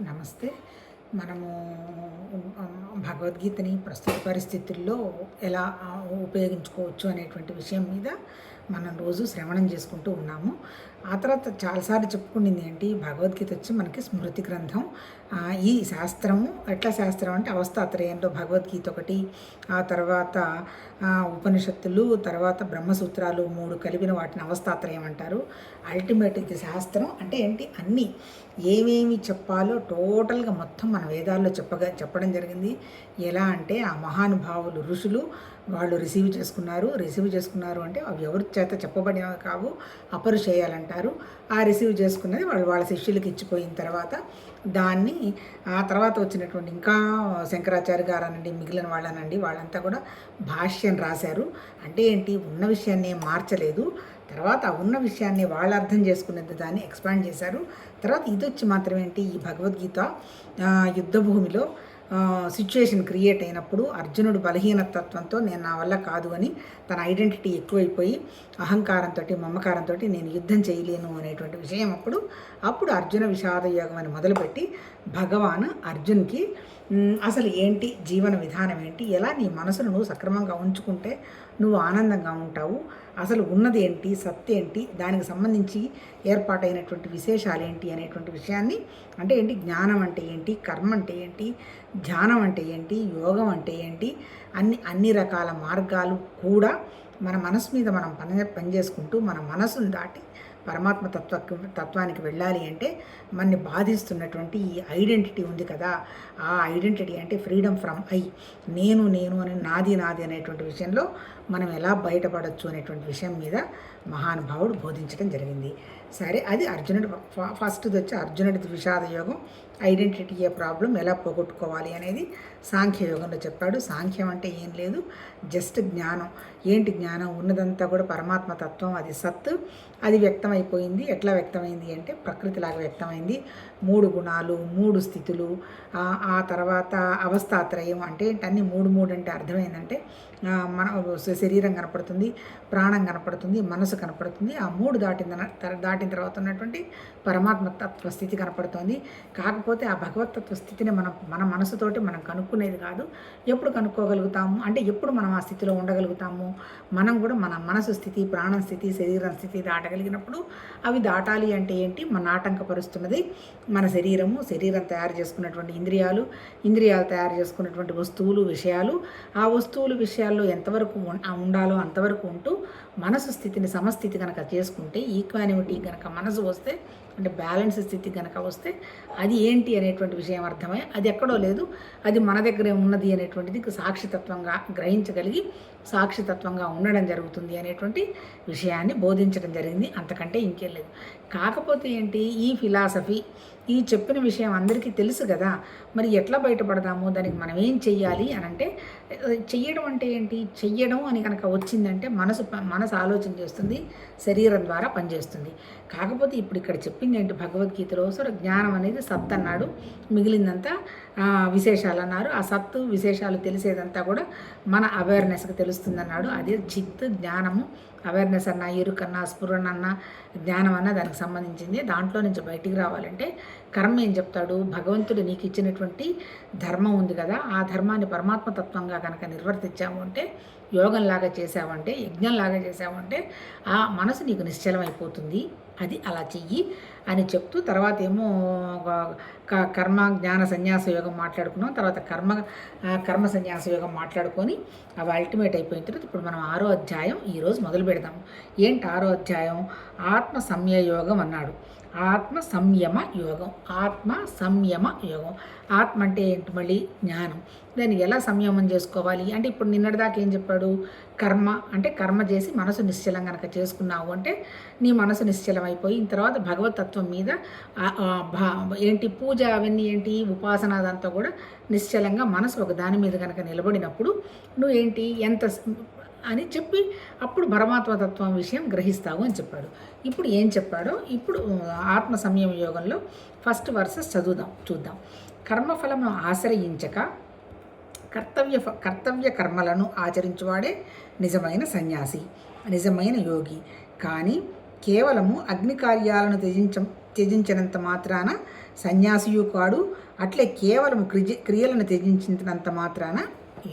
నమస్తే. మనము భగవద్గీతని ప్రస్తుత పరిస్థితుల్లో ఎలా ఉపయోగించుకోవచ్చు అనేటువంటి విషయం మీద మనం రోజు శ్రవణం చేసుకుంటూ ఉన్నాము. ఆ తర్వాత చాలాసార్లు చెప్పుకునింది ఏంటి? భగవద్గీత వచ్చి మనకి స్మృతి గ్రంథం. ఈ శాస్త్రము ఎట్లా శాస్త్రం అంటే అవస్థాత్రయంలో భగవద్గీత ఒకటి ఆ తర్వాత ఉపనిషత్తులు తర్వాత బ్రహ్మసూత్రాలు మూడు కలిపిన వాటిని అవస్థాత్రయం అంటారు. అల్టిమేట్ ఇది శాస్త్రం. అంటే ఏంటి? అన్నీ ఏమేమి చెప్పాలో టోటల్గా మొత్తం మన వేదాల్లో చెప్పగా చెప్పడం జరిగింది. ఎలా అంటే ఆ మహానుభావులు ఋషులు వాళ్ళు రిసీవ్ చేసుకున్నారు. రిసీవ్ చేసుకున్నారు అంటే అవి ఎవరి చేత చెప్పబడినవి కావు అపరుషేయాలంటారు ఆ రిసీవ్ చేసుకున్నది వాళ్ళు వాళ్ళ శిష్యులకి ఇచ్చిపోయిన తర్వాత దాన్ని ఆ తర్వాత వచ్చినటువంటి ఇంకా శంకరాచార్య గారు అనండి మిగిలిన వాళ్ళనండి వాళ్ళంతా కూడా భాష్యం రాశారు. అంటే ఏంటి? ఉన్న విషయాన్ని మార్చలేదు. తర్వాత ఉన్న విషయాన్ని వాళ్ళు అర్థం చేసుకునేది దాన్ని ఎక్స్పాండ్ చేశారు. తర్వాత ఇది వచ్చి మాత్రమేంటి ఈ భగవద్గీత యుద్ధభూమిలో యుద్ధ భూమిలో సిచ్యుయేషన్ క్రియేట్ అయినప్పుడు అర్జునుడు బలహీనతత్వంతో నేను నా వల్ల కాదు అని తన ఐడెంటిటీ ఎక్కువైపోయి అహంకారంతో మమకారంతో నేను యుద్ధం చేయలేను అనేటువంటి విషయం అప్పుడు అప్పుడు అర్జున విషాద యోగం అని మొదలుపెట్టి భగవాన్ అర్జున్కి అసలు ఏంటి? జీవన విధానం ఏంటి? ఎలా నీ మనసును నువ్వు సక్రమంగా ఉంచుకుంటే నువ్వు ఆనందంగా ఉంటావు. అసలు ఉన్నది ఏంటి? సత్తేంటి ఏంటి? దానికి సంబంధించి ఏర్పాటైనటువంటి విశేషాలు ఏంటి అనేటువంటి విషయాన్ని అంటే ఏంటి? జ్ఞానం అంటే ఏంటి? కర్మ అంటే ఏంటి? ధ్యానం అంటే ఏంటి? యోగం అంటే ఏంటి? అన్ని అన్ని రకాల మార్గాలు కూడా మన మనసు మీద మనం పని పనిచేసుకుంటూ మన మనసును దాటి పరమాత్మ తత్వ తత్వానికి వెళ్ళాలి అంటే మనని బాధిస్తున్నటువంటి ఈ ఐడెంటిటీ ఉంది కదా. ఆ ఐడెంటిటీ అంటే ఫ్రీడమ్ ఫ్రమ్ ఐ నేను నేను అని నాది నాది అనేటువంటి విషయంలో మనం ఎలా బయటపడవచ్చు అనేటువంటి విషయం మీద మహానుభావుడు బోధించడం జరిగింది. సరే అది అర్జునుడు ఫస్ట్ది వచ్చి అర్జునుడి విషాద యోగం ఐడెంటిటీ ఏ ప్రాబ్లం ఎలా పోగొట్టుకోవాలి అనేది సాంఖ్య యోగంలో చెప్పాడు. సాంఖ్యం అంటే ఏం లేదు జస్ట్ జ్ఞానం. ఏంటి జ్ఞానం? ఉన్నదంతా కూడా పరమాత్మ తత్వం అది సత్. అది వ్యక్తమైపోయింది. ఎట్లా వ్యక్తమైంది అంటే ప్రకృతిలాగా వ్యక్తమైంది. మూడు గుణాలు మూడు స్థితులు ఆ తర్వాత అవస్థాత్రయం అంటే అన్ని మూడు మూడు అంటే అర్థమైందంటే మన శరీరం కనపడుతుంది ప్రాణం కనపడుతుంది మనసు కనపడుతుంది. ఆ మూడు దాటిన దాటిన తర్వాత ఉన్నటువంటి పరమాత్మ తత్వ స్థితి కనపడుతుంది. కాకపోతే ఆ భగవతత్వ స్థితిని మనం మన మనసుతోటి మనం కనుక్కునేది కాదు. ఎప్పుడు కనుక్కోగలుగుతాము? అంటే ఎప్పుడు మనం ఆ స్థితిలో ఉండగలుగుతాము? మనం కూడా మన మనసు స్థితి ప్రాణం స్థితి శరీరం స్థితి దాటగలిగినప్పుడు అవి దాటాలి అంటే ఏంటి? మన ఆటంకపరుస్తున్నది మన శరీరము. శరీరం తయారు చేసుకున్నటువంటి ఇంద్రియాలు ఇంద్రియాలు తయారు చేసుకున్నటువంటి వస్తువులు విషయాలు. ఆ వస్తువులు విషయాల్లో ఎంతవరకు ఉండాలో అంతవరకు ఉంటూ మనసు స్థితిని సమస్థితి కనుక చేసుకుంటే ఈక్వానిమిటీ కనుక మనసు వస్తే అంటే బ్యాలెన్స్ స్థితి కనుక వస్తే అది ఏంటి అనేటువంటి విషయం అర్థమై అది ఎక్కడో లేదు. అది మన దగ్గరే ఉన్నది అనేటువంటిది సాక్షితత్వంగా గ్రహించగలిగి సాక్షితత్వంగా ఉండడం జరుగుతుంది అనేటువంటి విషయాన్ని బోధించడం జరిగింది. అంతకంటే ఇంకేం లేదు. కాకపోతే ఏంటి? ఈ ఫిలాసఫీ ఈ చెప్పిన విషయం అందరికీ తెలుసు కదా. మరి ఎట్లా బయటపడదాము దానికి మనం ఏం చెయ్యాలి అని అంటే చెయ్యడం అంటే ఏంటి? చెయ్యడం అని కనుక వచ్చిందంటే మనసు మనసు ఆలోచన చేస్తుంది శరీరం ద్వారా పనిచేస్తుంది. కాకపోతే ఇప్పుడు ఇక్కడ చెప్పింది ఏంటి భగవద్గీతలో? సరే జ్ఞానం అనేది సత్ అన్నాడు. మిగిలిందంతా విశేషాలు అన్నారు. ఆ సత్తు విశేషాలు తెలిసేదంతా కూడా మన అవేర్నెస్కి తెలుస్తుంది అన్నాడు అదే చిత్ జ్ఞానము. అవేర్నెస్ అన్న ఎరుకన్నా స్ఫురణ అన్న జ్ఞానం అన్న దానికి సంబంధించింది. దాంట్లో నుంచి బయటికి రావాలంటే కర్మ ఏం చెప్తాడు? భగవంతుడు నీకు ఇచ్చినటువంటి ధర్మం ఉంది కదా ఆ ధర్మాన్ని పరమాత్మ తత్వంగా కనుక నిర్వర్తించాము అంటే యోగంలాగా చేసావంటే యజ్ఞంలాగా చేసావంటే ఆ మనసు నీకు నిశ్చలమైపోతుంది. అది అలా చెయ్యి. అని చెప్తూ తర్వాత ఏమో క- కర్మ జ్ఞాన సన్యాస యోగం మాట్లాడుకున్నాం. తర్వాత కర్మ కర్మ సన్యాస యోగం మాట్లాడుకొని అవి అల్టిమేట్ అయిపోయిన తర్వాత ఇప్పుడు మనం ఆరో అధ్యాయం ఈరోజు మొదలు పెడదాం. ఏంటి ఆరో అధ్యాయం? ఆత్మ సంయయోగం అన్నాడు. ఆత్మ సంయమ యోగం. ఆత్మ సంయమ యోగం. ఆత్మ అంటే ఏంటి మళ్ళీ? జ్ఞానం. దాన్ని ఎలా సంయమం చేసుకోవాలి? అంటే ఇప్పుడు నిన్నటిదాకా ఏం చెప్పాడు? కర్మ. అంటే కర్మ చేసి మనసు నిశ్చలం కనుక చేసుకున్నావు అంటే నీ మనసు నిశ్చలం అయిపోయి తర్వాత తత్వం మీద భా- ఏంటి పూజ అవన్నీ ఏంటి ఉపాసన అదంతా కూడా నిశ్చలంగా మనసు ఒక దాని మీద కనుక నిలబడినప్పుడు నువ్వు ఏంటి ఎంత అని చెప్పి అప్పుడు పరమాత్మతత్వం విషయం గ్రహిస్తావు అని చెప్పాడు. ఇప్పుడు ఏం చెప్పాడో ఇప్పుడు ఆత్మ సంయమ యోగంలో ఫస్ట్ వర్సెస్ చదువుదాం చూద్దాం. కర్మఫలమును ఆశ్రయించక కర్తవ్య ఫ- కర్తవ్య కర్మలను ఆచరించువాడే నిజమైన సన్యాసి నిజమైన యోగి. కానీ కేవలము అగ్ని కార్యాలను త్యజించ త్యజించినంత మాత్రాన సన్యాసియు కాడు అట్లే కేవలం క్రిజ క్రియలను త్యజించినంత మాత్రాన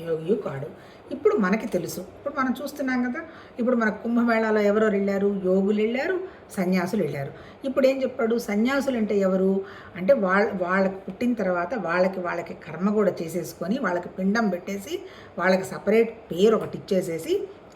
యోగియు కాడు. ఇప్పుడు మనకి తెలుసు. ఇప్పుడు మనం చూస్తున్నాం కదా ఇప్పుడు మన కుంభమేళాలో ఎవరో వెళ్ళారు? యోగులు వెళ్ళారు సన్యాసులు వెళ్ళారు. ఇప్పుడు ఏం చెప్పాడు? సన్యాసులు అంటే ఎవరు? అంటే వాళ్ళ వాళ్ళకి పుట్టిన తర్వాత వాళ్ళకి వాళ్ళకి కర్మ కూడా చేసేసుకొని వాళ్ళకి పిండం పెట్టేసి వాళ్ళకి సపరేట్ పేరు ఒకటి ఇచ్చేసేసి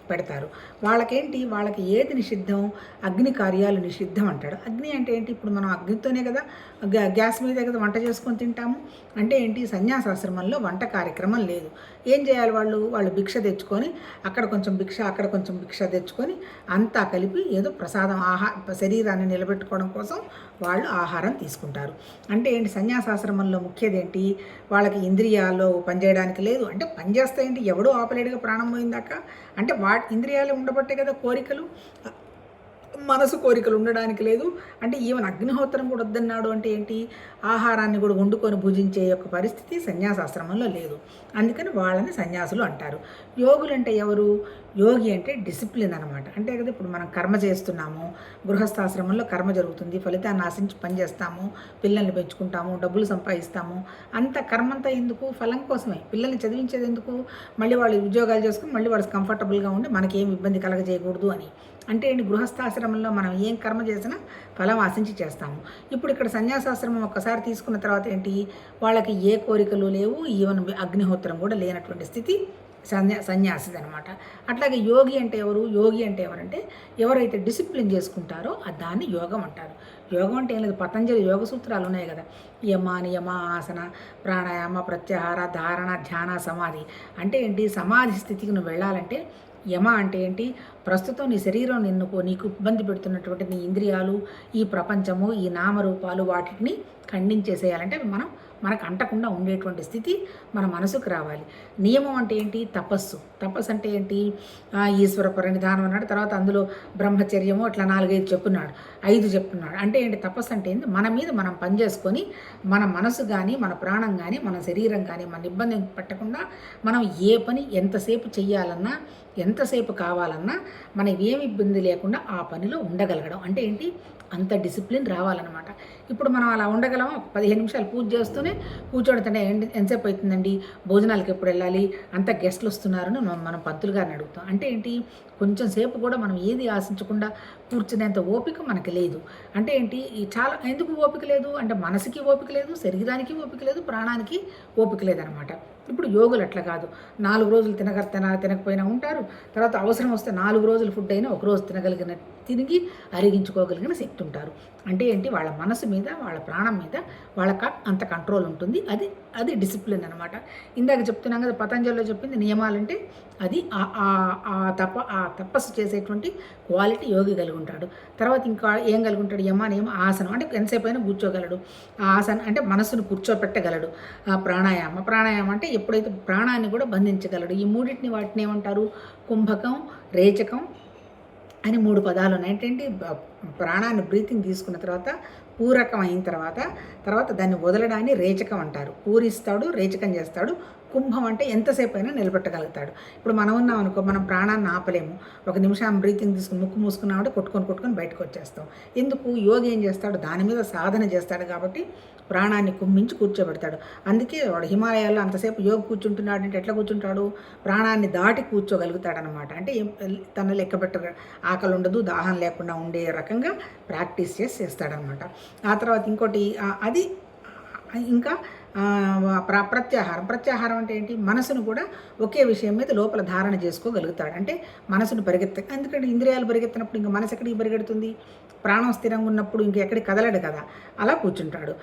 పెడతారు. వాళ్ళకేంటి? వాళ్ళకి ఏది నిషిద్ధం? అగ్ని కార్యాలు నిషిద్ధం అంటాడు. అగ్ని అంటే ఏంటి? ఇప్పుడు మనం అగ్నితోనే కదా గ్యా- గ్యాస్ మీదే కదా వంట చేసుకొని తింటాము. అంటే ఏంటి? సన్యాసాశ్రమంలో వంట కార్యక్రమం లేదు. ఏం చేయాలి వాళ్ళు? వాళ్ళు భిక్ష తెచ్చుకొని అక్కడ కొంచెం భిక్ష అక్కడ కొంచెం భిక్ష తెచ్చుకొని అంతా కలిపి ఏదో ప్రసాదం ఆహా శరీరాన్ని నిలబెట్టుకోవడం కోసం వాళ్ళు ఆహారం తీసుకుంటారు. అంటే ఏంటి? సన్యాసాశ్రమంలో ముఖ్యదేంటి? వాళ్ళకి ఇంద్రియాల్లో పనిచేయడానికి లేదు. అంటే పనిచేస్తే ఏంటి? ఎవడూ ఆపలేడుగా ప్రాణం పోయిందాక అంటే వా ఇంద్రియాలు ఉండబట్టే కదా కోరికలు. మనసు కోరికలు ఉండడానికి లేదు. అంటే ఈవెన్ అగ్నిహోత్రం కూడా వద్దన్నాడు అంటే ఏంటి? ఆహారాన్ని కూడా వండుకొని భుజించే యొక్క పరిస్థితి సన్యాసాశ్రమంలో లేదు. అందుకని వాళ్ళని సన్యాసులు అంటారు. యోగులు అంటే ఎవరు? యోగి అంటే డిసిప్లిన్ అనమాట అంటే కదా ఇప్పుడు మనం కర్మ చేస్తున్నాము గృహస్థాశ్రమంలో కర్మ జరుగుతుంది ఫలితాన్ని ఆశించి పని చేస్తాము పిల్లల్ని పెంచుకుంటాము డబ్బులు సంపాదిస్తాము. అంత కర్మంతా ఎందుకు? ఫలం కోసమే. పిల్లల్ని చదివించేది ఎందుకు? మళ్ళీ వాళ్ళు ఉద్యోగాలు చేసుకుని మళ్ళీ వాళ్ళు కంఫర్టబుల్గా ఉండి మనకి ఏం ఇబ్బంది కలగజేయకూడదు అని. అంటే ఏంటి? గృహస్థాశ్రమంలో మనం ఏం కర్మ చేసినా ఫలం ఆశించి చేస్తాము. ఇప్పుడు ఇక్కడ సన్యాసాశ్రమం ఒక్కసారి తీసుకున్న తర్వాత ఏంటి? వాళ్ళకి ఏ కోరికలు లేవు ఈవెన్ అగ్నిహోత్రం కూడా లేనటువంటి స్థితి సన్యా సన్యాసిది అనమాట అట్లాగే యోగి అంటే ఎవరు? యోగి అంటే ఎవరంటే ఎవరైతే డిసిప్లిన్ చేసుకుంటారో దాన్ని యోగం అంటారు. యోగం అంటే ఏం లేదు పతంజలి యోగ సూత్రాలు ఉన్నాయి కదా. యమ నియమ ఆసన ప్రాణాయామ ప్రత్యాహార ధారణ ధ్యాన సమాధి. అంటే ఏంటి? సమాధి స్థితికి నువ్వు వెళ్ళాలంటే యమ అంటే ఏంటి? ప్రస్తుతం నీ శరీరం నిన్ను నీకు ఇబ్బంది పెడుతున్నటువంటి నీ ఇంద్రియాలు ఈ ప్రపంచము ఈ నామరూపాలు వాటిని ఖండించేసేయాలంటే మనం మనకు అంటకుండా ఉండేటువంటి స్థితి మన మనసుకు రావాలి. నియమం అంటే ఏంటి? తపస్సు. తపస్సు అంటే ఏంటి? ఈశ్వర పరినిధానం అన్నాడు తర్వాత అందులో బ్రహ్మచర్యము అట్లా నాలుగైదు చెప్పున్నాడు ఐదు చెప్తున్నాడు అంటే ఏంటి? తపస్సు అంటే ఏంటి మన మీద మనం పనిచేసుకొని మన మనసు కానీ మన ప్రాణం కానీ మన శరీరం కానీ మన ఇబ్బంది పెట్టకుండా మనం ఏ పని ఎంతసేపు చెయ్యాలన్నా ఎంతసేపు కావాలన్నా మనకి ఏమి ఇబ్బంది లేకుండా ఆ పనిలో ఉండగలగడం. అంటే ఏంటి? అంత డిసిప్లిన్ రావాలన్నమాట. ఇప్పుడు మనం అలా ఉండగలమా? ఒక పదిహేను నిమిషాలు పూజ చేస్తూనే కూర్చోడుతుంటే ఏంటి ఎంతసేపు అవుతుందండి భోజనాలకి ఎప్పుడు వెళ్ళాలి? అంత గెస్ట్లు వస్తున్నారని మనం- మనం పంతులు గారిని అడుగుతాం. అంటే ఏంటి? కొంచెం సేపు కూడా మనం ఏది ఆశించకుండా కూర్చునేంత ఓపిక మనకి లేదు. అంటే ఏంటి? ఈ చాలా ఎందుకు ఓపిక లేదు? అంటే మనసుకి ఓపిక లేదు శరీరానికి ఓపిక లేదు ప్రాణానికి ఓపిక లేదనమాట. ఇప్పుడు యోగులు అట్లా కాదు. నాలుగు రోజులు తినగ తిన తినకపోయినా ఉంటారు. తర్వాత అవసరం వస్తే నాలుగు రోజులు ఫుడ్ అయినా ఒక రోజు తినగలిగిన తిరిగి అరిగించుకోగలిగిన శక్తి ఉంటారు. అంటే ఏంటి? వాళ్ళ మనసు మీద వాళ్ళ ప్రాణం మీద వాళ్ళకి అంత కంట్రోల్ ఉంటుంది. అది అది డిసిప్లిన్ అనమాట ఇందాక చెప్తున్నాం కదా పతంజలిలో చెప్పింది నియమాలంటే అది ఆ- ఆ- తప ఆ తపస్సు చేసేటువంటి క్వాలిటీ యోగి కలిగి ఉంటాడు. తర్వాత ఇంకా ఏం కలిగి ఉంటాడు? యమ నియమ ఆసనం. అంటే ఎంతసేపు అయినా కూర్చోగలడు. ఆ ఆసనం అంటే మనసును కూర్చోపెట్టగలడు. ఆ ప్రాణాయామ. ప్రాణాయామం అంటే ఎప్పుడైతే ప్రాణాన్ని కూడా బంధించగలడు. ఈ మూడింటిని వాటిని ఏమంటారు? కుంభకం రేచకం అని మూడు పదాలు ఉన్నాయి ఏంటంటే ప్రాణాన్ని బ్రీతింగ్ తీసుకున్న తర్వాత పూరకం అయిన తర్వాత తర్వాత దాన్ని వదలడాన్ని రేచకం అంటారు. పూరిస్తాడు రేచకం చేస్తాడు. కుంభం అంటే ఎంతసేపు అయినా నిలబెట్టగలుగుతాడు. ఇప్పుడు మనం ఉన్నాం అనుకో మనం ప్రాణాన్ని ఆపలేము. ఒక నిమిషం బ్రీతింగ్ తీసుకుని ముక్కు మూసుకున్నామంటే కొట్టుకొని కొట్టుకొని బయటకు వచ్చేస్తాం. ఎందుకు? యోగి ఏం చేస్తాడు? దాని మీద సాధన చేస్తాడు కాబట్టి ప్రాణాన్ని కుమ్మించి కూర్చోబెడతాడు. అందుకే వాడు హిమాలయాల్లో అంతసేపు యోగ కూర్చుంటున్నాడు అంటే ఎట్లా కూర్చుంటాడు? ప్రాణాన్ని దాటి కూర్చోగలుగుతాడనమాట. అంటే తన లెక్క పెట్ట ఆకలి ఉండదు దాహం లేకుండా ఉండే రకంగా ప్రాక్టీస్ చేసి చేస్తాడనమాట. ఆ తర్వాత ఇంకోటి అది ఇంకా ప్ర ప్రత్యాహారం. ప్రత్యాహారం అంటే ఏంటి? మనసును కూడా ఒకే విషయం మీద లోపల ధారణ చేసుకోగలుగుతాడు. అంటే మనసును పరిగెత్త ఎందుకంటే ఇంద్రియాలు పరిగెత్తినప్పుడు ఇంకా మనసు ఎక్కడికి పరిగెడుతుంది? ప్రాణం స్థిరంగా ఉన్నప్పుడు ఇంకెక్కడికి కదలడు కదా. అలా కూర్చుంటాడు.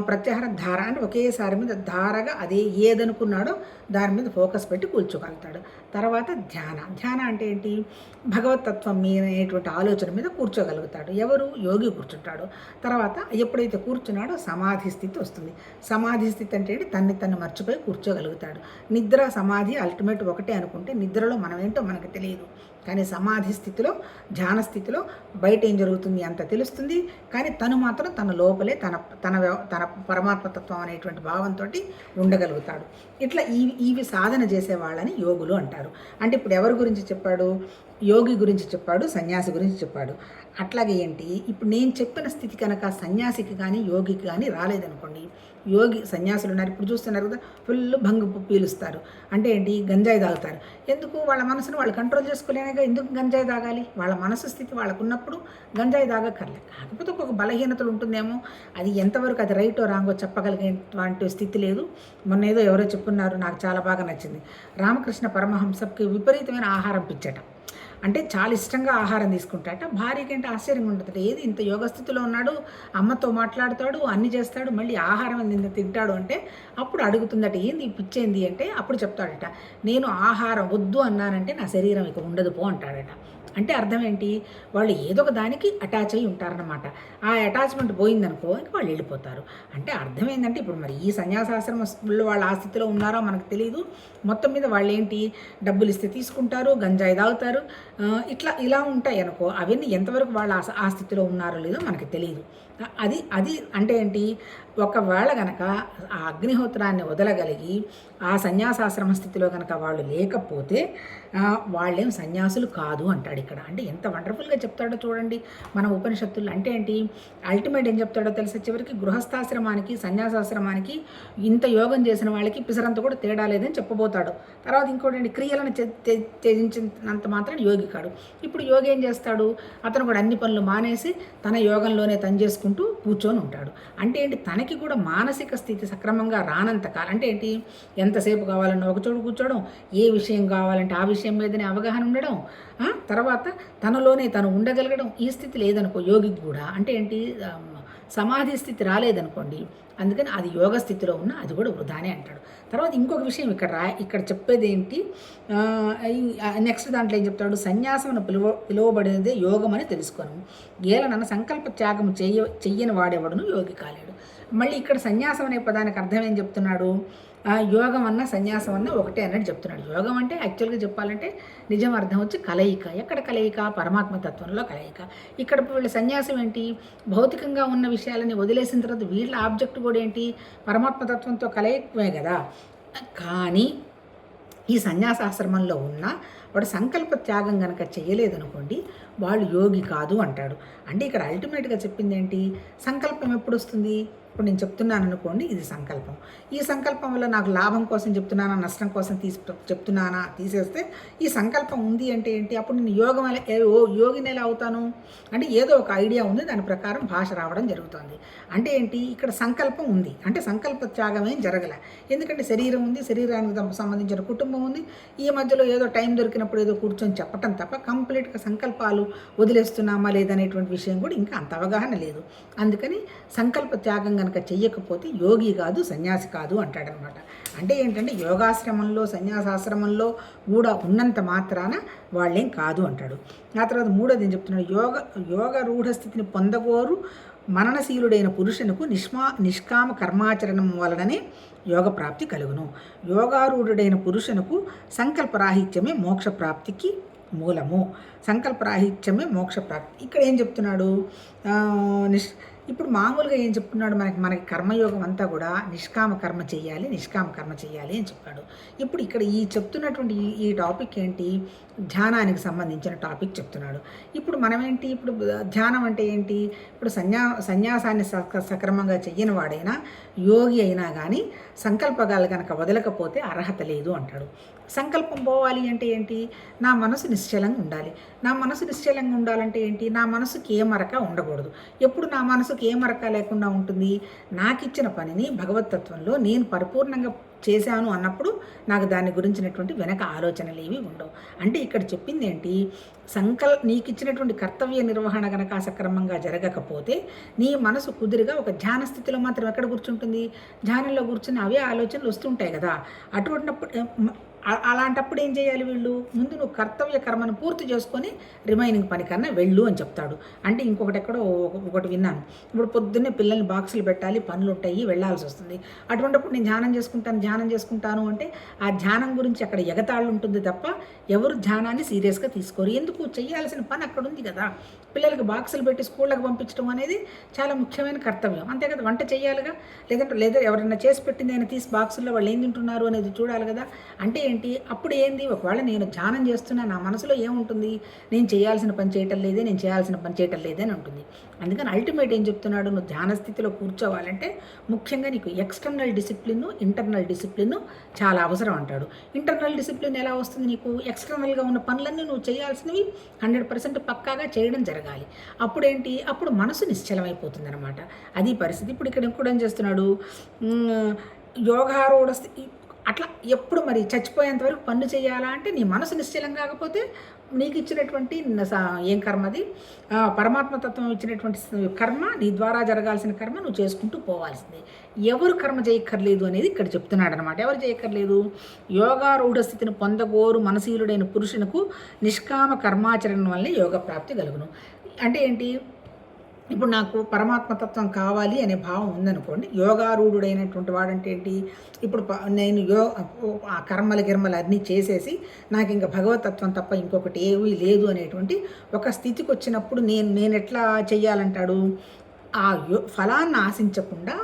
ప్రత్యాహార ధార అంటే ఒకేసారి మీద ధారగా అదే ఏదనుకున్నాడో దాని మీద ఫోకస్ పెట్టి కూర్చోగలుగుతాడు. తర్వాత ధ్యాన. ధ్యాన అంటే ఏంటి? భగవతత్వం మీద అనేటువంటి ఆలోచన మీద కూర్చోగలుగుతాడు. ఎవరు? యోగి కూర్చుంటాడు. తర్వాత ఎప్పుడైతే కూర్చున్నాడో సమాధి స్థితి వస్తుంది. సమాధి స్థితి అంటే ఏంటి? తన్ని తను మర్చిపోయి కూర్చోగలుగుతాడు. నిద్ర సమాధి అల్టిమేట్ ఒకటే అనుకుంటే నిద్రలో మనం ఏంటో మనకు తెలియదు. కానీ సమాధి స్థితిలో ధ్యాన స్థితిలో బయట ఏం జరుగుతుంది అంత తెలుస్తుంది. కానీ తను మాత్రం తన లోపలే తన తన వ్యవ- తన పరమాత్మతత్వం అనేటువంటి భావంతో ఉండగలుగుతాడు. ఇట్లా ఈ ఇవి సాధన చేసే వాళ్ళని యోగులు అంటారు. అంటే ఇప్పుడు ఎవరి గురించి చెప్పాడు? యోగి గురించి చెప్పాడు సన్యాసి గురించి చెప్పాడు. అట్లాగే ఏంటి? ఇప్పుడు నేను చెప్పిన స్థితి కనుక సన్యాసికి కానీ యోగికి కానీ రాలేదనుకోండి యోగి సన్యాసులు ఉన్నారు. ఇప్పుడు చూస్తున్నారు కదా ఫుల్ భంగు పీలుస్తారు. అంటే ఏంటి? గంజాయి తాగుతారు. ఎందుకు? వాళ్ళ మనసును వాళ్ళు కంట్రోల్ చేసుకోలేనగా ఎందుకు గంజాయి తాగాలి? వాళ్ళ మనసు స్థితి వాళ్ళకు ఉన్నప్పుడు గంజాయి తాగక్కర్లే. కాకపోతే ఒక బలహీనతలు ఉంటుందేమో. అది ఎంతవరకు అది రైటో రాంగో చెప్పగలిగేటువంటి స్థితి లేదు. మొన్న ఏదో ఎవరో చెప్పున్నారు నాకు చాలా బాగా నచ్చింది. రామకృష్ణ పరమహంసకి విపరీతమైన ఆహారం పిచ్చట. అంటే చాలా ఇష్టంగా ఆహారం తీసుకుంటాట భార్యకి అంటే ఆశ్చర్యంగా ఉంటుంది. ఏది ఇంత యోగస్థితిలో ఉన్నాడు అమ్మతో మాట్లాడతాడు అన్ని చేస్తాడు మళ్ళీ ఆహారం ఇంత తింటాడు అంటే అప్పుడు అడుగుతుందట ఏంది పిచ్చేంది? అంటే అప్పుడు చెప్తాడట నేను ఆహారం వద్దు అన్నానంటే నా శరీరం ఇక ఉండదు పో అంటాడట. అంటే అర్థం ఏంటి వాళ్ళు ఏదో ఒక దానికి అటాచ్ అయి ఉంటారనమాట ఆ అటాచ్మెంట్ పోయిందనుకో అని వాళ్ళు వెళ్ళిపోతారు. అంటే అర్థం ఏంటంటే ఇప్పుడు మరి ఈ సన్యాసాశ్రమంలో వాళ్ళ ఆ స్థితిలో ఉన్నారో మనకు తెలియదు మొత్తం మీద వాళ్ళు ఏంటి డబ్బులు ఇస్తే తీసుకుంటారు గంజాయి తాగుతారు. ఇట్లా ఇలా ఉంటాయి అనుకో. అవన్నీ ఎంతవరకు వాళ్ళు ఆ స్థితిలో ఉన్నారో లేదో మనకి తెలియదు అది అది అంటే ఏంటి? ఒకవేళ గనక ఆ అగ్నిహోత్రాన్ని వదలగలిగి ఆ సన్యాసాశ్రమ స్థితిలో కనుక వాళ్ళు లేకపోతే వాళ్ళేం సన్యాసులు కాదు అంటాడు ఇక్కడ. అంటే ఎంత వండర్ఫుల్గా చెప్తాడో చూడండి. మన ఉపనిషత్తులు అంటే ఏంటి? అల్టిమేట్ ఏం చెప్తాడో తెలిసే చివరికి గృహస్థాశ్రమానికి సన్యాసాశ్రమానికి ఇంత యోగం చేసిన వాళ్ళకి పిసరంత కూడా తేడా లేదని చెప్పబోతాడు. తర్వాత ఇంకోటండి క్రియలను త్యజించినంత మాత్రం యోగి కాడు. ఇప్పుడు యోగి ఏం చేస్తాడు? అతను కూడా అన్ని పనులు మానేసి తన యోగంలోనే తను చేసుకుంటూ కూర్చొని ఉంటాడు. అంటే ఏంటి? తనకి కూడా మానసిక స్థితి సక్రమంగా రానంత కాలం. అంటే ఏంటి? ఎంతసేపు కావాలన్నా ఒకచోటు కూర్చోవడం ఏ విషయం కావాలంటే ఆ విషయం మీదనే అవగాహన ఉండడం తర్వాత తనలోనే తను ఉండగలగడం ఈ స్థితి లేదనుకో యోగికి కూడా. అంటే ఏంటి? సమాధి స్థితి రాలేదనుకోండి అందుకని అది యోగ స్థితిలో ఉన్న అది కూడా వృధానే అంటాడు. తర్వాత ఇంకొక విషయం ఇక్కడ రా ఇక్కడ చెప్పేది ఏంటి? నెక్స్ట్ దాంట్లో ఏం చెప్తాడు? సన్యాసం అని పిలువ పిలువబడినదే యోగం అని తెలుసుకోను ఏలనన్న సంకల్ప త్యాగం చెయ్య చెయ్యని వాడేవాడును? యోగి కాలేడు. మళ్ళీ ఇక్కడ సన్యాసం అనే పదానికి అర్థం ఏం చెప్తున్నాడు? ఆ, యోగం అన్న సన్యాసం అన్న ఒకటే అన్నట్టు చెప్తున్నాడు. యోగం అంటే యాక్చువల్గా చెప్పాలంటే నిజం అర్థం వచ్చి కలయిక. ఎక్కడ కలయిక? పరమాత్మ తత్వంలో కలయిక. ఇక్కడ వీళ్ళ సన్యాసం ఏంటి? భౌతికంగా ఉన్న విషయాలని వదిలేసిన తర్వాత వీళ్ళ ఆబ్జెక్ట్ కూడా ఏంటి? పరమాత్మ తత్వంతో కలయికమే కదా. కానీ ఈ సన్యాసాశ్రమంలో ఉన్న వాడు సంకల్ప త్యాగం కనుక చేయలేదనుకోండి వాళ్ళు యోగి కాదు అంటాడు. అంటే ఇక్కడ అల్టిమేట్గా చెప్పింది ఏంటి? సంకల్పం ఎప్పుడు వస్తుంది? ఇప్పుడు నేను చెప్తున్నాను అనుకోండి ఇది సంకల్పం. ఈ సంకల్పం వల్ల నాకు లాభం కోసం చెప్తున్నానా నష్టం కోసం తీసి చెప్తున్నానా తీసేస్తే ఈ సంకల్పం ఉంది అంటే ఏంటి? అప్పుడు నేను యోగం ఏ- ఓ యోగిని ఎలా అవుతాను? అంటే ఏదో ఒక ఐడియా ఉంది దాని ప్రకారం భాష రావడం జరుగుతుంది. అంటే ఏంటి? ఇక్కడ సంకల్పం ఉంది. అంటే సంకల్ప త్యాగం ఏం జరగలే. ఎందుకంటే శరీరం ఉంది శరీరానికి సంబంధించిన కుటుంబం ఉంది. ఈ మధ్యలో ఏదో టైం దొరికినప్పుడు ఏదో కూర్చొని చెప్పటం తప్ప కంప్లీట్గా సంకల్పాలు వదిలేస్తున్నామా లేదనేటువంటి విషయం కూడా ఇంకా అంత అవగాహన లేదు. అందుకని సంకల్ప త్యాగంగా కనుక చెయ్యకపోతే యోగి కాదు సన్యాసి కాదు అంటాడనమాట. అంటే ఏంటంటే యోగాశ్రమంలో సన్యాసాశ్రమంలో కూడా ఉన్నంత మాత్రాన వాళ్ళేం కాదు అంటాడు. ఆ తర్వాత మూడోది ఏం చెప్తున్నాడు? యోగ యోగ రూఢ స్థితిని పొందగోరు మననశీలుడైన పురుషునకు నిష్మా నిష్కామ కర్మాచరణం వలననే యోగ ప్రాప్తి కలుగును. యోగారూఢుడైన పురుషునకు సంకల్పరాహిత్యమే మోక్ష ప్రాప్తికి మూలము. సంకల్పరాహిత్యమే మోక్ష ప్రాప్తి. ఇక్కడ ఏం చెప్తున్నాడు? నిష్ ఇప్పుడు మామూలుగా ఏం చెప్తున్నాడు? మనకి మనకి కర్మయోగం అంతా కూడా నిష్కామ కర్మ చేయాలి నిష్కామ కర్మ చేయాలి అని చెప్పాడు ఇప్పుడు ఇక్కడ ఈ చెప్తున్నటువంటి ఈ ఈ టాపిక్ ఏంటి? ధ్యానానికి సంబంధించిన టాపిక్ చెప్తున్నాడు. ఇప్పుడు మనమేంటి? ఇప్పుడు ధ్యానం అంటే ఏంటి? ఇప్పుడు సన్యా సన్యాసాన్ని సక సక్రమంగా చెయ్యని వాడైనా యోగి అయినా కానీ సంకల్పగాలు కనుక వదలకపోతే అర్హత లేదు అంటాడు. సంకల్పం పోవాలి అంటే ఏంటి? నా మనసు నిశ్చలంగా ఉండాలి. నా మనసు నిశ్చలంగా ఉండాలంటే ఏంటి? నా మనసుకి ఏ మరక ఉండకూడదు. ఎప్పుడు నా మనసుకి ఏ మరక లేకుండా ఉంటుంది? నాకిచ్చిన పనిని భగవతత్వంలో నేను పరిపూర్ణంగా చేశాను అన్నప్పుడు నాకు దాని గురించినటువంటి వెనక ఆలోచనలు ఏవి ఉండవు. అంటే ఇక్కడ చెప్పింది ఏంటి? సంకల్ నీకు ఇచ్చినటువంటి కర్తవ్య నిర్వహణ గనక సక్రమంగా జరగకపోతే నీ మనసు కుదురుగా ఒక ధ్యాన స్థితిలో మాత్రం ఎక్కడ కూర్చుంటుంది? ధ్యానంలో కూర్చుని అవే ఆలోచనలు వస్తుంటాయి కదా. అటువంటిప్పుడు అలాంటప్పుడు ఏం చేయాలి వీళ్ళు? ముందు నువ్వు కర్తవ్య కర్మను పూర్తి చేసుకొని రిమైనింగ్ పని కన్నా వెళ్ళు అని చెప్తాడు. అంటే ఇంకొకటి ఎక్కడో ఒకటి విన్నాను. ఇప్పుడు పొద్దున్నే పిల్లల్ని బాక్సులు పెట్టాలి పనులు ఉంటాయి వెళ్ళాల్సి వస్తుంది. అటువంటిప్పుడు నేను ధ్యానం చేసుకుంటాను ధ్యానం చేసుకుంటాను అంటే ఆ ధ్యానం గురించి అక్కడ ఎగతాళి ఉంటుంది తప్ప ఎవరు ధ్యానాన్ని సీరియస్గా తీసుకోరు. ఎందుకు? చేయాల్సిన పని అక్కడ ఉంది కదా. పిల్లలకి బాక్సులు పెట్టి స్కూళ్ళకి పంపించడం అనేది చాలా ముఖ్యమైన కర్తవ్యం. అంతే కదా? వంట చేయాలిగా? లేదంటే లేదా ఎవరైనా చేసి పెట్టింది ఆయన తీసి బాక్సుల్లో వాళ్ళు ఏం తింటున్నారు అనేది చూడాలి కదా? అంటే ఏంటి? అప్పుడు ఏంది? ఒకవేళ నేను ధ్యానం చేస్తున్నా నా మనసులో ఏముంటుంది? నేను చేయాల్సిన పని చేయటం లేదే నేను చేయాల్సిన పని చేయటం లేదే అని ఉంటుంది. అందుకని అల్టిమేట్ ఏం చెప్తున్నాడు? నువ్వు ధ్యాన స్థితిలో కూర్చోవాలంటే ముఖ్యంగా నీకు ఎక్స్టర్నల్ డిసిప్లిన్ ఇంటర్నల్ డిసిప్లిన్ చాలా అవసరం అంటాడు. ఇంటర్నల్ డిసిప్లిన్ ఎలా వస్తుంది నీకు? ఎక్స్టర్నల్గా ఉన్న పనులన్నీ నువ్వు చేయాల్సినవి హండ్రెడ్ పర్సెంట్ పక్కాగా చేయడం జరగాలి. అప్పుడేంటి? అప్పుడు మనసు నిశ్చలమైపోతుంది అనమాట అది పరిస్థితి ఇప్పుడు ఇక్కడ ఇంకోటి ఏం చేస్తున్నాడు? యోగారూఢ అట్లా ఎప్పుడు మరి చచ్చిపోయేంత వరకు పనులు చేయాలా అంటే నీ మనసు నిశ్చలం కాకపోతే నీకు ఇచ్చినటువంటి ఏం కర్మ అది? పరమాత్మతత్వం ఇచ్చినటువంటి కర్మ నీ ద్వారా జరగాల్సిన కర్మ నువ్వు చేసుకుంటూ పోవాల్సిందే. ఎవరు కర్మ చేయక్కర్లేదు అనేది ఇక్కడ చెప్తున్నాడు అనమాట ఎవరు చేయక్కర్లేదు? యోగారూఢ స్థితిని పొందగోరు మనశీలుడైన పురుషునకు నిష్కామ కర్మాచరణ వల్లే యోగ ప్రాప్తి కలుగును. అంటే ఏంటి? ఇప్పుడు నాకు పరమాత్మతత్వం కావాలి అనే భావం ఉందనుకోండి. యోగారూఢుడైనటువంటి వాడంటే ఏంటి? ఇప్పుడు నేను యో ఆ కర్మల గిర్మలు అన్నీ చేసేసి నాకు ఇంకా భగవతత్వం తప్ప ఇంకొకటి ఏమీ లేదు అనేటువంటి ఒక స్థితికి వచ్చినప్పుడు నేను నేను ఎట్లా చెయ్యాలంటాడు? ఆ యో ఫలాన్ని ఆశించకుండా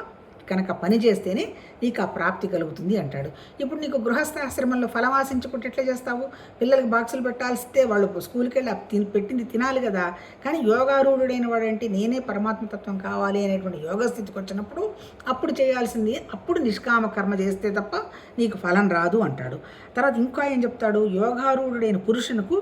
కనుక పని చేస్తేనే నీకు ఆ ప్రాప్తి కలుగుతుంది అంటాడు. ఇప్పుడు నీకు గృహస్థాశ్రమంలో ఫలం ఆశించుకుంటే ఎట్లా చేస్తావు? పిల్లలకి బాక్సులు పెట్టాల్సితే వాళ్ళు స్కూల్కి వెళ్ళి ఆ తిని పెట్టింది తినాలి కదా. కానీ యోగారూఢుడైన వాడంటే నేనే పరమాత్మతత్వం కావాలి అనేటువంటి యోగ స్థితికి వచ్చినప్పుడు అప్పుడు చేయాల్సింది అప్పుడు నిష్కామ కర్మ చేస్తే తప్ప నీకు ఫలం రాదు అంటాడు. తర్వాత ఇంకా ఏం చెప్తాడు యోగారూఢుడైన పురుషునకు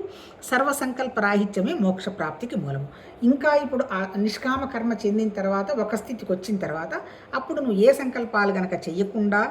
సర్వసంకల్ప రాహిత్యమే మోక్ష ప్రాప్తికి మూలము. ఇంకా ఇప్పుడు ఆ నిష్కామ కర్మ చెందిన తర్వాత ఒక స్థితికి వచ్చిన తర్వాత అప్పుడు నువ్వు ఏ సంకల్పాలు గనక చెయ్యకు చేయకుండా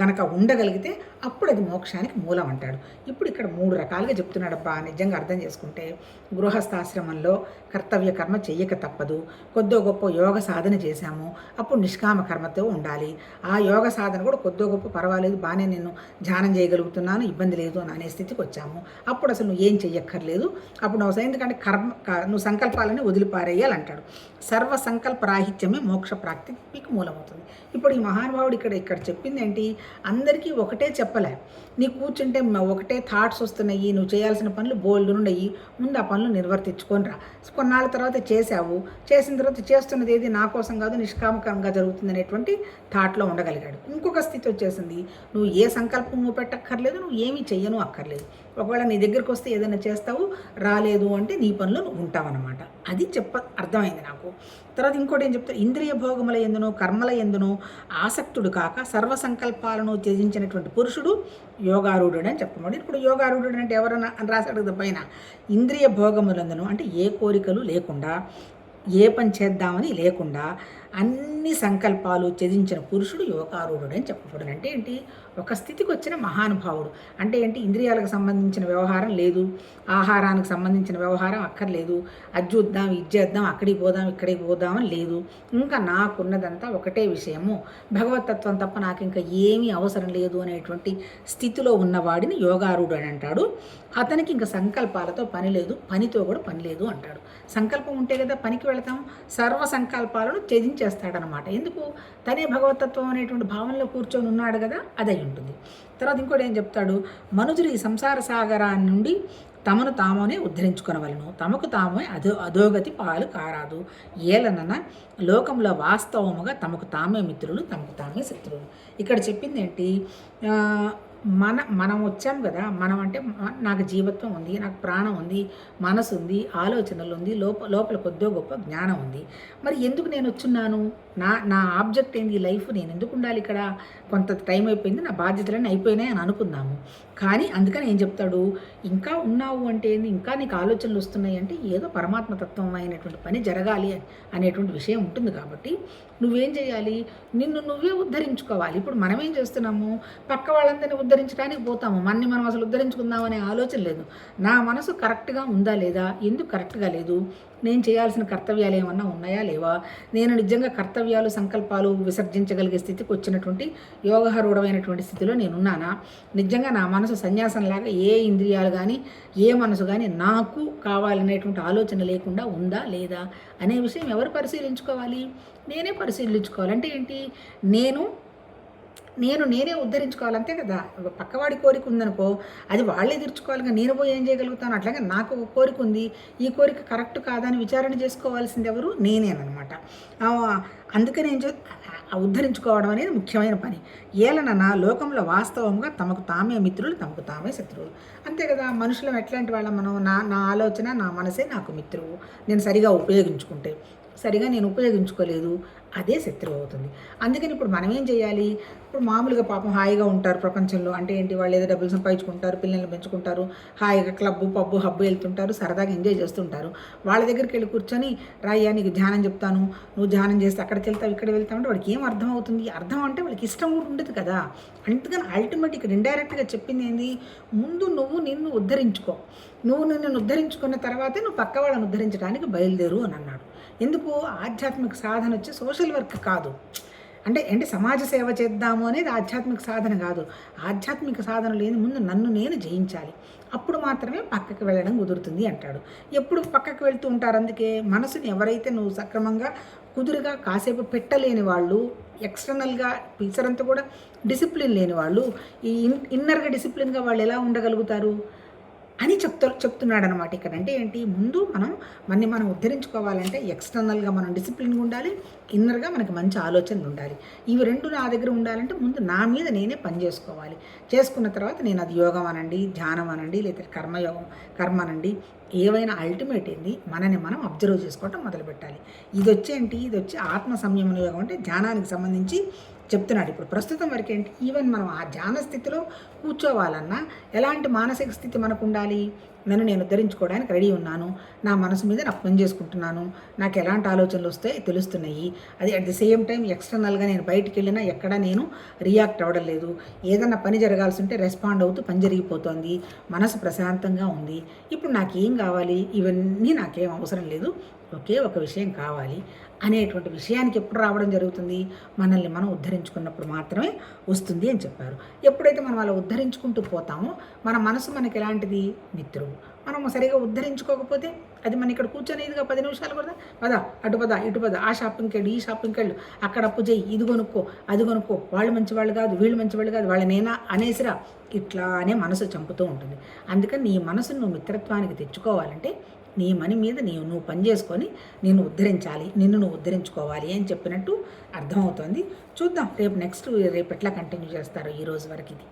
గనక ఉండగలిగితే అప్పుడు అది మోక్షానికి మూలం అంటాడు. ఇప్పుడు ఇక్కడ మూడు రకాలుగా చెప్తున్నాడబ్బా. నిజంగా అర్థం చేసుకుంటే గృహస్థాశ్రమంలో కర్తవ్య కర్మ చెయ్యక తప్పదు. కొద్దో గొప్ప యోగ సాధన చేశాము. అప్పుడు నిష్కామ కర్మతో ఉండాలి. ఆ యోగ సాధన కూడా కొద్దో గొప్ప పర్వాలేదు. బాగానే నేను ధ్యానం చేయగలుగుతున్నాను. ఇబ్బంది లేదు అని అనే స్థితికి వచ్చాము. అప్పుడు అసలు నువ్వు ఏం చెయ్యక్కర్లేదు. అప్పుడు నువ్వు ఎందుకంటే కర్మ క- నువ్వు సంకల్పాలని వదిలిపారేయాలంటాడు. సర్వ సంకల్ప రాహిత్యమే మోక్ష ప్రాప్తికి మూలమవుతుంది. ఇప్పుడు ఈ మహానుభావుడు ఇక్కడ ఇక్కడ చెప్పింది ఏంటి అందరికీ ఒకటే చెప్పలే. నీ కూర్చుంటే ఒకటే థాట్స్ వస్తున్నాయి నువ్వు చేయాల్సిన పనులు బోల్డ్ ఉన్నాయి ముందు ఆ పనులు నిర్వర్తించుకొని రా కొన్నాళ్ళ తర్వాత చేసావు చేసిన తర్వాత చేస్తున్నది ఏది నా కోసం కాదు నిష్కామకంగా జరుగుతుంది అనేటువంటి థాట్లో ఉండగలిగాడు. ఇంకొక స్థితి వచ్చేసింది నువ్వు ఏ సంకల్పము పెట్టక్కర్లేదు నువ్వు ఏమీ చెయ్యను అక్కర్లేదు. ఒకవేళ నీ దగ్గరికి వస్తే ఏదైనా చేస్తావు రాలేదు అంటే నీ పనులు నువ్వు ఉంటావన్నమాట. అది చెప్ప అర్థమైంది నాకు. తర్వాత ఇంకోటి ఏం చెప్తారు? ఇంద్రియ భోగముల ఎందునో కర్మల ఎందునో ఆసక్తుడు కాక సర్వ సంకల్పాలను త్యజించినటువంటి పురుషుడు యోగారూఢుడు అని చెప్పమండి ఇప్పుడు యోగారూఢుడు అంటే ఎవరన్నా అని రాశాడు పైన. ఇంద్రియ భోగములందును అంటే ఏ కోరికలు లేకుండా ఏ పని చేద్దామని లేకుండా అన్ని సంకల్పాలు త్యజించిన పురుషుడు యోగారూఢుడు అని చెప్పబడును అంటే ఏంటి? ఒక స్థితికి వచ్చిన మహానుభావుడు. అంటే ఏంటి? ఇంద్రియాలకు సంబంధించిన వ్యవహారం లేదు. ఆహారానికి సంబంధించిన వ్యవహారం అక్కర్లేదు. అది చూద్దాం ఇది చేద్దాం అక్కడికి పోదాం ఇక్కడికి పోదాం అని లేదు. ఇంకా నాకున్నదంతా ఒకటే విషయము. భగవతత్వం తప్ప నాకు ఇంకా ఏమీ అవసరం లేదు అనేటువంటి స్థితిలో ఉన్నవాడిని యోగారూఢుడు అని అంటాడు. అతనికి ఇంకా సంకల్పాలతో పని లేదు. పనితో కూడా పని లేదు అంటాడు. సంకల్పం ఉంటే కదా పనికి వెళతాం. సర్వ సంకల్పాలను చేస్తాడనమాట. ఎందుకు? తనే భగవతత్వం అనేటువంటి భావనలో కూర్చొని ఉన్నాడు కదా అది ఉంటుంది. తర్వాత ఇంకోటి ఏం చెప్తాడు? మనుజులు ఈ సంసార సాగరాన్ని నుండి తమను తామునే ఉద్ధరించుకునవలను. తమకు తామే అధో అధోగతి పాలు కారాదు. ఏలనన లోకంలో వాస్తవముగా తమకు తామే మిత్రులు తమకు తామే శత్రువులు. ఇక్కడ చెప్పింది ఏంటి మన మనం వచ్చాం కదా మనం అంటే నాకు జీవత్వం ఉంది నాకు ప్రాణం ఉంది మనసు ఉంది ఆలోచనలు ఉంది లోప లోపల కొద్దో గొప్ప జ్ఞానం ఉంది. మరి ఎందుకు నేను వచ్చున్నాను? నా నా ఆబ్జెక్ట్ ఏంది? ఈ లైఫ్ నేను ఎందుకు ఉండాలి ఇక్కడ? కొంత టైం అయిపోయింది నా బాధ్యతలన్నీ అయిపోయినాయి అని అనుకుందాము. కానీ అందుకని ఏం చెప్తాడు? ఇంకా ఉన్నావు అంటే ఏంది? ఇంకా నీకు ఆలోచనలు వస్తున్నాయి అంటే ఏదో పరమాత్మ తత్వం అయినటువంటి పని జరగాలి అనేటువంటి విషయం ఉంటుంది కాబట్టి నువ్వేం చేయాలి? నిన్ను నువ్వే ఉద్ధరించుకోవాలి. ఇప్పుడు మనం ఏం చేస్తున్నాము? పక్క వాళ్ళందరినీ ఉద్ధరించడానికి పోతాము. మనని మనం అసలు ఉద్ధరించుకుందామనే ఆలోచన లేదు. నా మనసు కరెక్ట్గా ఉందా లేదా? ఎందుకు కరెక్ట్గా లేదు? నేను చేయాల్సిన కర్తవ్యాలు ఏమన్నా ఉన్నాయా లేవా? నేను నిజంగా కర్తవ్యాలు సంకల్పాలు విసర్జించగలిగే స్థితికి వచ్చినటువంటి యోగహరూఢమైనటువంటి స్థితిలో నేనున్నానా? నిజంగా నా మనసు సన్యాసంలాగా ఏ ఇంద్రియాలు కానీ ఏ మనసు కానీ నాకు కావాలనేటువంటి ఆలోచన లేకుండా ఉందా లేదా? అనే విషయం ఎవరు పరిశీలించుకోవాలి? నేనే పరిశీలించుకోవాలి. అంటే ఏంటి? నేను నేను నేనే ఉద్ధరించుకోవాలంతే కదా. పక్కవాడి కోరిక ఉందనుకో అది వాళ్ళే తీర్చుకోవాలిగా. నేను పోయి ఏం చేయగలుగుతాను? అట్లాగే నాకు ఒక కోరిక ఉంది. ఈ కోరిక కరెక్ట్ కాదని విచారణ చేసుకోవాల్సింది ఎవరు? నేనేనమాట అందుకని ఏం చే ఉద్ధరించుకోవడం అనేది ముఖ్యమైన పని. ఏలనన లోకంలో వాస్తవంగా తమకు తామే మిత్రులు తమకు తామే శత్రువులు. అంతే కదా. మనుషులం ఎట్లాంటి వాళ్ళం మనం? నా నా ఆలోచన నా మనసే నాకు మిత్రువు. నేను సరిగా ఉపయోగించుకుంటే. సరిగా నేను ఉపయోగించుకోలేదు. అదే శత్రువు అవుతుంది. అందుకని ఇప్పుడు మనం ఏం చేయాలి? ఇప్పుడు మామూలుగా పాపం హాయిగా ఉంటారు ప్రపంచంలో. అంటే ఏంటి? వాళ్ళు ఏదో డబ్బులు సంపాదించుకుంటారు పిల్లల్ని పెంచుకుంటారు హాయిగా క్లబ్బు పబ్బు హబ్బు వెళ్తుంటారు సరదాగా ఎంజాయ్ చేస్తుంటారు. వాళ్ళ దగ్గరికి వెళ్ళి కూర్చొని రాయ్యా నీకు ధ్యానం చెప్తాను. నువ్వు ధ్యానం చేస్తే అక్కడికి వెళ్తావు ఇక్కడ వెళ్తావు అంటే వాడికి ఏం అర్థం అవుతుంది? అర్థం అంటే వాళ్ళకి ఇష్టం కూడా ఉండదు కదా. అందుకని అల్టిమేట్ ఇక్కడ ఇండైరెక్ట్గా చెప్పింది ఏంది? ముందు నువ్వు నిన్ను ఉద్ధరించుకో. నువ్వు నిన్ను ఉద్ధరించుకున్న తర్వాతే నువ్వు పక్క వాళ్ళని ఉద్ధరించడానికి బయలుదేరు అని అన్నాడు. ఎందుకు ఆధ్యాత్మిక సాధన వచ్చి సోషల్ వర్క్ కాదు? అంటే అంటే సమాజ సేవ చేద్దాము అనేది ఆధ్యాత్మిక సాధన కాదు. ఆధ్యాత్మిక సాధన లేని ముందు నన్ను నేను జయించాలి. అప్పుడు మాత్రమే పక్కకి వెళ్ళడం కుదురుతుంది అంటాడు. ఎప్పుడు పక్కకి వెళ్తూ ఉంటారు అందుకే మనసుని ఎవరైతే నువ్వు సక్రమంగా కుదురుగా కాసేపు పెట్టలేని వాళ్ళు ఎక్స్టర్నల్గా టీచర్ అంతా కూడా డిసిప్లిన్ లేని వాళ్ళు ఈ ఇన్ ఇన్నర్గా డిసిప్లిన్గా వాళ్ళు ఎలా ఉండగలుగుతారు? అని చెప్తా చెప్తున్నాడు అనమాట ఇక్కడ. అంటే ఏంటి? ముందు మనం మనని మనం ఉద్ధరించుకోవాలంటే ఎక్స్టర్నల్గా మనం డిసిప్లిన్గా ఉండాలి ఇన్నర్గా మనకి మంచి ఆలోచనలు ఉండాలి. ఇవి రెండు నా దగ్గర ఉండాలంటే ముందు నా మీద నేనే పని చేసుకోవాలి. చేసుకున్న తర్వాత నేను అది యోగం అనండి ధ్యానం అనండి లేదా కర్మయోగం కర్మ అనండి. ఏవైనా అల్టిమేట్ ఏంది? మనని మనం అబ్జర్వ్ చేసుకోవటం మొదలుపెట్టాలి. ఇది వచ్చేంటి ఇది వచ్చి ఆత్మ సంయమన యోగం అంటే ధ్యానానికి సంబంధించి చెప్తున్నాడు. ఇప్పుడు ప్రస్తుతం వరకు ఏంటి? ఈవెన్ మనం ఆ ధ్యాన స్థితిలో కూర్చోవాలన్నా ఎలాంటి మానసిక స్థితి మనకు ఉండాలి? నన్ను నేను ఉద్ధరించుకోవడానికి రెడీ ఉన్నాను. నా మనసు మీద నాకు పని చేసుకుంటున్నాను. నాకు ఎలాంటి ఆలోచనలు వస్తే తెలుస్తున్నాయి. అది అట్ ది సేమ్ టైం ఎక్స్టర్నల్గా నేను బయటికి వెళ్ళినా ఎక్కడ నేను రియాక్ట్ అవ్వడం లేదు. ఏదన్నా పని జరగాల్సి ఉంటే రెస్పాండ్ అవుతూ పని జరిగిపోతుంది. మనసు ప్రశాంతంగా ఉంది. ఇప్పుడు నాకేం కావాలి? ఇవన్నీ నాకేం అవసరం లేదు. ఒకే ఒక విషయం కావాలి. అనేటువంటి విషయానికి ఎప్పుడు రావడం జరుగుతుంది? మనల్ని మనం ఉద్ధరించుకున్నప్పుడు మాత్రమే వస్తుంది అని చెప్పారు. ఎప్పుడైతే మనం అలా ఉద్ధరించుకుంటూ పోతామో మన మనసు మనకి ఎలాంటిది? మిత్రుడు. మనం సరిగా ఉద్ధరించుకోకపోతే అది మన ఇక్కడ కూర్చొనేదిగా పది నిమిషాలు కూడా పద అటు పద ఇటు పద ఆ షాపింగ్కి వెళ్ళు ఈ షాపింగ్కి వెళ్ళు. అక్కడ అప్పు చేయి ఇది కొనుక్కో అది కొనుక్కో. వాళ్ళు మంచి వాళ్ళు కాదు వీళ్ళు మంచి వాళ్ళు కాదు వాళ్ళనేనా అనేసిరా? ఇట్లానే మనసు చంపుతూ ఉంటుంది. అందుకని నీ మనసును నువ్వు మిత్రత్వానికి తెచ్చుకోవాలంటే నీ మని మీద నీవు నువ్వు పని చేసుకొని నిన్ను ఉద్ధరించాలి నిన్ను నువ్వు ఉద్ధరించుకోవాలి అని చెప్పినట్టు అర్థమవుతోంది. చూద్దాం రేపు నెక్స్ట్ రేపు ఎట్లా కంటిన్యూ చేస్తారో ఈ రోజు వరకు ఇది.